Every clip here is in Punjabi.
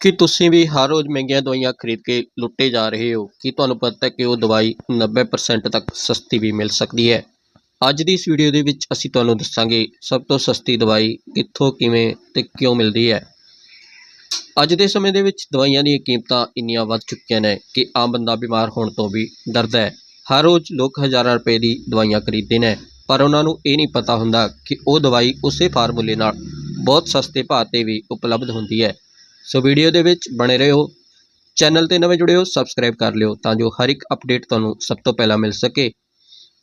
ਕੀ ਤੁਸੀਂ ਵੀ ਹਰ ਰੋਜ਼ ਮਹਿੰਗੀਆਂ ਦਵਾਈਆਂ ਖਰੀਦ ਕੇ ਲੁੱਟੇ ਜਾ ਰਹੇ ਹੋ, ਕੀ ਤੁਹਾਨੂੰ ਪਤਾ ਹੈ ਕਿ ਉਹ ਦਵਾਈ 90% ਤੱਕ ਸਸਤੀ ਵੀ ਮਿਲ ਸਕਦੀ ਹੈ? ਅੱਜ ਦੀ ਇਸ ਵੀਡੀਓ ਦੇ ਵਿੱਚ ਅਸੀਂ ਤੁਹਾਨੂੰ ਦੱਸਾਂਗੇ ਸਭ ਤੋਂ ਸਸਤੀ ਦਵਾਈ ਕਿੱਥੋਂ, ਕਿਵੇਂ ਤੇ ਕਿਉਂ ਮਿਲਦੀ ਹੈ। ਅੱਜ ਦੇ ਸਮੇਂ ਦੇ ਵਿੱਚ ਦਵਾਈਆਂ ਦੀਆਂ ਕੀਮਤਾਂ ਇੰਨੀਆਂ ਵੱਧ ਚੁੱਕੀਆਂ ਨੇ ਕਿ ਆਮ ਬੰਦਾ ਬਿਮਾਰ ਹੋਣ ਤੋਂ ਵੀ ਡਰਦਾ ਹੈ। ਹਰ ਰੋਜ਼ ਲੋਕ ਹਜ਼ਾਰਾਂ ਰੁਪਏ ਦੀ ਦਵਾਈਆਂ ਖਰੀਦਦੇ ਨੇ, ਪਰ ਉਹਨਾਂ ਨੂੰ ਇਹ ਨਹੀਂ ਪਤਾ ਹੁੰਦਾ ਕਿ ਉਹ ਦਵਾਈ ਉਸੇ ਫਾਰਮੂਲੇ ਨਾਲ ਬਹੁਤ ਸਸਤੇ ਭਾਅ 'ਤੇ ਵੀ ਉਪਲਬਧ ਹੁੰਦੀ ਹੈ। ਸੋ ਵੀਡੀਓ ਦੇ ਵਿੱਚ ਬਣੇ ਰਹੋ। ਚੈਨਲ ਤੇ ਨਵੇਂ ਜੁੜੇ ਹੋ ਸਬਸਕ੍ਰਾਈਬ ਕਰ ਲਿਓ ਤਾਂ ਜੋ ਹਰ ਇੱਕ ਅਪਡੇਟ ਤੁਹਾਨੂੰ ਸਭ ਤੋਂ ਪਹਿਲਾਂ ਮਿਲ ਸਕੇ।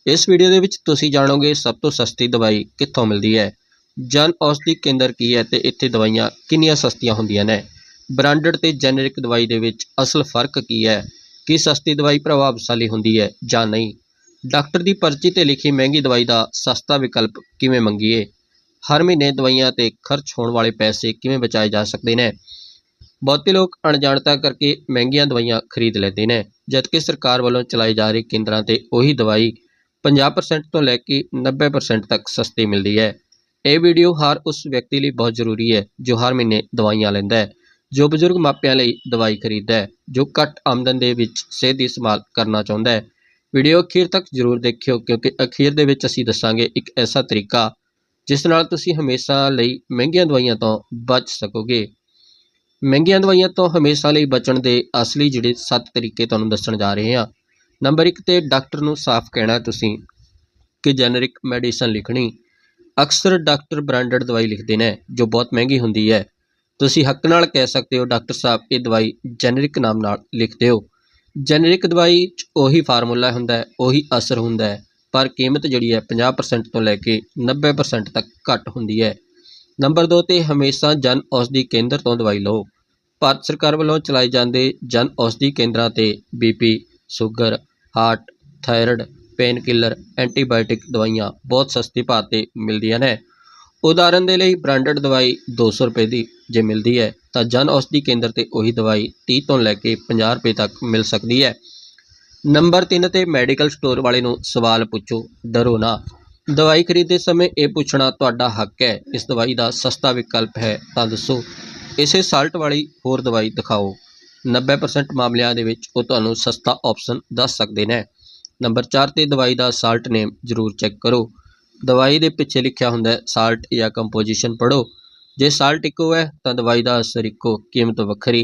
ਇਸ ਵੀਡੀਓ ਦੇ ਵਿੱਚ ਤੁਸੀਂ ਜਾਣੋਗੇ ਸਭ ਤੋਂ ਸਸਤੀ ਦਵਾਈ ਕਿੱਥੋਂ ਮਿਲਦੀ ਹੈ। ਜਨ ਔਸ਼ਧੀ ਕੇਂਦਰ ਕੀ ਹੈ ਤੇ ਇੱਥੇ ਦਵਾਈਆਂ ਕਿੰਨੀਆਂ ਸਸਤੀਆਂ ਹੁੰਦੀਆਂ ਨੇ? ਬ੍ਰਾਂਡਡ ਤੇ ਜੈਨਰਿਕ ਦਵਾਈ ਦੇ ਵਿੱਚ ਅਸਲ ਫ਼ਰਕ ਕੀ ਹੈ? ਕੀ ਸਸਤੀ ਦਵਾਈ ਪ੍ਰਭਾਵਸ਼ਾਲੀ ਹੁੰਦੀ ਹੈ ਜਾਂ ਨਹੀਂ? ਡਾਕਟਰ ਦੀ ਪਰਚੀ ਤੇ ਲਿਖੀ ਮਹਿੰਗੀ ਦਵਾਈ ਦਾ ਸਸਤਾ ਵਿਕਲਪ ਕਿਵੇਂ ਮੰਗੀਏ? ਹਰ ਮਹੀਨੇ ਦਵਾਈਆਂ ਤੇ ਖਰਚ ਹੋਣ ਵਾਲੇ ਪੈਸੇ ਕਿਵੇਂ ਬਚਾਏ ਜਾ ਸਕਦੇ ਨੇ? ਬਹੁਤੇ ਲੋਕ ਅਣਜਾਣਤਾ ਕਰਕੇ ਮਹਿੰਗੀਆਂ ਦਵਾਈਆਂ ਖਰੀਦ ਲੈਂਦੇ ਨੇ, ਜਦਕਿ ਸਰਕਾਰ ਵੱਲੋਂ ਚਲਾਏ ਜਾ ਰਹੇ ਕੇਂਦਰਾਂ ਤੇ ਉਹੀ ਦਵਾਈ 50% ਤੋਂ ਲੈ ਕੇ 90% ਤੱਕ ਸਸਤੀ ਮਿਲਦੀ ਹੈ। ਇਹ ਵੀਡੀਓ ਹਰ ਉਸ ਵਿਅਕਤੀ ਲਈ ਬਹੁਤ ਜ਼ਰੂਰੀ ਹੈ ਜੋ ਹਰ ਮਹੀਨੇ ਦਵਾਈਆਂ ਲੈਂਦਾ ਹੈ, ਜੋ ਬਜ਼ੁਰਗ ਮਾਪਿਆਂ ਲਈ ਦਵਾਈ ਖਰੀਦਦਾ ਹੈ, ਜੋ ਘੱਟ ਆਮਦਨ ਦੇ ਵਿੱਚ ਸਿਹਤ ਦੀ ਸੰਭਾਲ ਕਰਨਾ ਚਾਹੁੰਦਾ ਹੈ। ਵੀਡੀਓ ਅਖੀਰ ਤੱਕ ਜ਼ਰੂਰ ਦੇਖਿਓ, ਕਿਉਂਕਿ ਅਖੀਰ ਦੇ ਵਿੱਚ ਅਸੀਂ ਦੱਸਾਂਗੇ ਇੱਕ ਐਸਾ ਤਰੀਕਾ, ਜਿਸ ਨਾਲ ਤੁਸੀਂ ਹਮੇਸ਼ਾ ਲਈ ਮਹਿੰਗੀਆਂ ਦਵਾਈਆਂ ਤੋਂ ਬਚ ਸਕੋਗੇ। ਮਹਿੰਗੀਆਂ ਦਵਾਈਆਂ ਤੋਂ ਹਮੇਸ਼ਾ ਲਈ ਬਚਣ ਦੇ ਅਸਲੀ ਜਿਹੜੇ 7 ਤਰੀਕੇ ਤੁਹਾਨੂੰ ਦੱਸਣ ਜਾ ਰਹੇ ਹਾਂ। ਨੰਬਰ 1 ਤੇ ਡਾਕਟਰ ਨੂੰ ਸਾਫ਼ ਕਹਿਣਾ ਤੁਸੀਂ, ਕਿ ਜੈਨਰਿਕ ਮੈਡੀਸਨ ਲਿਖਣੀ। ਅਕਸਰ ਡਾਕਟਰ ਬ੍ਰਾਂਡਡ ਦਵਾਈ ਲਿਖਦੇ ਨੇ, ਜੋ ਬਹੁਤ ਮਹਿੰਗੀ ਹੁੰਦੀ ਹੈ। ਤੁਸੀਂ ਹੱਕ ਨਾਲ ਕਹਿ ਸਕਦੇ ਹੋ, ਡਾਕਟਰ ਸਾਹਿਬ, ਇਹ ਦਵਾਈ ਜੈਨਰਿਕ ਨਾਮ ਨਾਲ ਲਿਖ ਦਿਓ ਜੈਨਰਿਕ ਦਵਾਈ 'ਚ ਉਹੀ ਫਾਰਮੂਲਾ ਹੁੰਦਾ ਹੈ, ਉਹੀ ਅਸਰ ਹੁੰਦਾ ਹੈ, ਪਰ ਕੀਮਤ ਜਿਹੜੀ ਹੈ 50% ਤੋਂ ਲੈ ਕੇ 90% ਤੱਕ ਘੱਟ ਹੁੰਦੀ ਹੈ। ਨੰਬਰ 2 ਤੇ ਹਮੇਸ਼ਾ ਜਨ ਔਸ਼ਧੀ ਕੇਂਦਰ ਤੋਂ ਦਵਾਈ ਲਓ। ਭਾਰਤ ਸਰਕਾਰ ਵੱਲੋਂ ਚਲਾਏ ਜਾਂਦੇ ਜਨ ਔਸ਼ਧੀ ਕੇਂਦਰਾਂ ਤੇ BP sugar, heart, thyroid, pain killer, antibiotic ਦਵਾਈਆਂ ਬਹੁਤ ਸਸਤੀ ਭਾਅ 'ਤੇ ਮਿਲਦੀਆਂ ਨੇ। ਉਦਾਹਰਨ ਦੇ ਲਈ ਬ੍ਰਾਂਡਡ ਦਵਾਈ 200 ਰੁਪਏ ਦੀ ਜੇ ਮਿਲਦੀ ਹੈ, ਤਾਂ ਜਨ ਔਸ਼ਧੀ ਕੇਂਦਰ ਤੇ ਉਹੀ ਦਵਾਈ 30 ਤੋਂ ਲੈ ਕੇ 50 ਰੁਪਏ ਤੱਕ ਮਿਲ ਸਕਦੀ ਹੈ। ਨੰਬਰ 3 ਤੇ ਮੈਡੀਕਲ ਸਟੋਰ ਵਾਲੇ ਨੂੰ ਸਵਾਲ ਪੁੱਛੋ, ਡਰੋ ਨਾ। ਦਵਾਈ ਖਰੀਦਦੇ ਸਮੇਂ ਇਹ ਪੁੱਛਣਾ ਤੁਹਾਡਾ ਹੱਕ ਹੈ, ਇਸ ਦਵਾਈ ਦਾ ਸਸਤਾ ਵਿਕਲਪ ਹੈ, ਤਾਂ ਦੱਸੋ। ਇਸੇ ਸਾਲਟ ਵਾਲੀ ਹੋਰ ਦਵਾਈ ਦਿਖਾਓ। 90% ਮਾਮਲਿਆਂ ਦੇ ਵਿੱਚ ਉਹ ਤੁਹਾਨੂੰ ਸਸਤਾ ਆਪਸ਼ਨ ਦੱਸ ਸਕਦੇ ਨੇ। ਨੰਬਰ 4 ਤੇ ਦਵਾਈ ਦਾ ਸਾਲਟ ਨੇਮ ਜ਼ਰੂਰ ਚੈੱਕ ਕਰੋ। ਦਵਾਈ ਦੇ ਪਿੱਛੇ ਲਿਖਿਆ ਹੁੰਦਾ ਸਾਲਟ ਜਾਂ ਕੰਪੋਜੀਸ਼ਨ ਪੜੋ ਜੇ ਸਾਲਟ ਇੱਕੋ ਹੈ, ਤਾਂ ਦਵਾਈ ਦਾ ਅਸਰ ਇੱਕੋ, ਕੀਮਤ ਵੱਖਰੀ।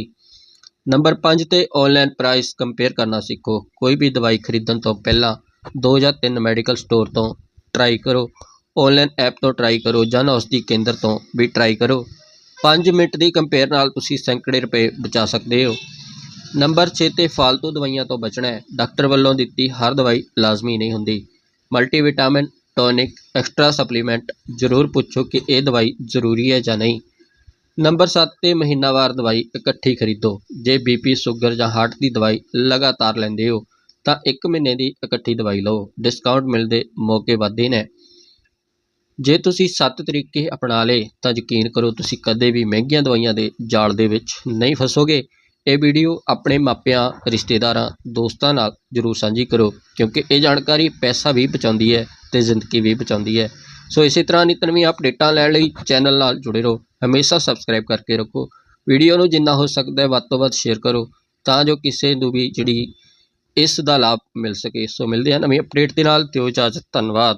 ਨੰਬਰ 5 ਤੇ ਆਨਲਾਈਨ ਪ੍ਰਾਈਸ ਕੰਪੇਅਰ ਕਰਨਾ ਸਿੱਖੋ। ਕੋਈ ਵੀ ਦਵਾਈ ਖਰੀਦਣ ਤੋਂ ਪਹਿਲਾਂ ਦੋ ਜਾਂ ਤਿੰਨ ਮੈਡੀਕਲ ਸਟੋਰ ਤੋਂ ਟਰਾਈ ਕਰੋ। ਆਨਲਾਈਨ ਐਪ ਤੋਂ ਟਰਾਈ ਕਰੋ ਜਨ ਔਸ਼ਧੀ ਕੇਂਦਰ ਤੋਂ ਵੀ ਟਰਾਈ ਕਰੋ। 5 ਮਿੰਟ ਦੀ ਕੰਪੇਅਰ ਨਾਲ ਤੁਸੀਂ ਸੈਂਕੜੇ ਰੁਪਏ ਬਚਾ ਸਕਦੇ ਹੋ। ਨੰਬਰ 6 ਤੇ ਫਾਲਤੂ ਦਵਾਈਆਂ ਤੋਂ ਬਚਣਾ ਹੈ। ਡਾਕਟਰ ਵੱਲੋਂ ਦਿੱਤੀ ਹਰ ਦਵਾਈ ਲਾਜ਼ਮੀ ਨਹੀਂ ਹੁੰਦੀ। ਮਲਟੀਵਿਟਾਮਿਨ, ਟੌਨਿਕ, ਐਕਸਟਰਾ ਸਪਲੀਮੈਂਟ, ਜ਼ਰੂਰ ਪੁੱਛੋ ਕਿ ਇਹ ਦਵਾਈ ਜ਼ਰੂਰੀ ਹੈ ਜਾਂ ਨਹੀਂ। ਨੰਬਰ 7 ਤੇ ਮਹੀਨਾਵਾਰ ਦਵਾਈ ਇਕੱਠੀ ਖਰੀਦੋ। ਜੇ ਬੀਪੀ ਸ਼ੂਗਰ ਜਾਂ ਹਾਰਟ ਦੀ ਦਵਾਈ ਲਗਾਤਾਰ ਲੈਂਦੇ ਹੋ, ਤਾਂ 1 ਮਹੀਨੇ ਦੀ ਇਕੱਠੀ ਦਵਾਈ ਲਓ। ਡਿਸਕਾਊਂਟ ਮਿਲਦੇ ਮੌਕੇ ਵਾਧੇ ਨੇ। ਜੇ ਤੁਸੀਂ ਸੱਤ ਤਰੀਕੇ ਅਪਣਾ ਲਏ, ਤਾਂ ਯਕੀਨ ਕਰੋ ਤੁਸੀਂ ਕਦੇ ਵੀ ਮਹਿੰਗੀਆਂ ਦਵਾਈਆਂ ਦੇ ਜਾਲ ਦੇ ਵਿੱਚ ਨਹੀਂ ਫਸੋਗੇ। ਇਹ ਵੀਡੀਓ ਆਪਣੇ ਮਾਪਿਆਂ, ਰਿਸ਼ਤੇਦਾਰਾਂ, ਦੋਸਤਾਂ ਨਾਲ ਜਰੂਰ ਸਾਂਝੀ ਕਰੋ, ਕਿਉਂਕਿ ਇਹ ਜਾਣਕਾਰੀ ਪੈਸਾ ਵੀ ਬਚਾਉਂਦੀ ਹੈ ਤੇ ਜ਼ਿੰਦਗੀ ਵੀ ਬਚਾਉਂਦੀ ਹੈ। ਸੋ ਇਸੇ ਤਰ੍ਹਾਂ ਨਿਤ ਨਵੀਂ ਅਪਡੇਟਾਂ ਲੈਣ ਲਈ ਚੈਨਲ ਨਾਲ ਜੁੜੇ ਰਹੋ। ਹਮੇਸ਼ਾ ਸਬਸਕ੍ਰਾਈਬ ਕਰਕੇ ਰੱਖੋ। ਵੀਡੀਓ ਨੂੰ ਜਿੰਨਾ ਹੋ ਸਕਦਾ ਹੈ ਵੱਧ ਤੋਂ ਵੱਧ ਸ਼ੇਅਰ ਕਰੋ, ਤਾਂ ਜੋ ਕਿਸੇ ਨੂੰ ਵੀ ਜਿਹੜੀ ਇਸ ਦਾ ਲਾਭ ਮਿਲ ਸਕੇ। ਸੋ ਮਿਲਦੇ ਹਾਂ ਨਵੀਂ ਅਪਡੇਟ ਦੇ ਨਾਲ। ਦਿਓ ਇਜਾਜ਼ਤ। ਧੰਨਵਾਦ।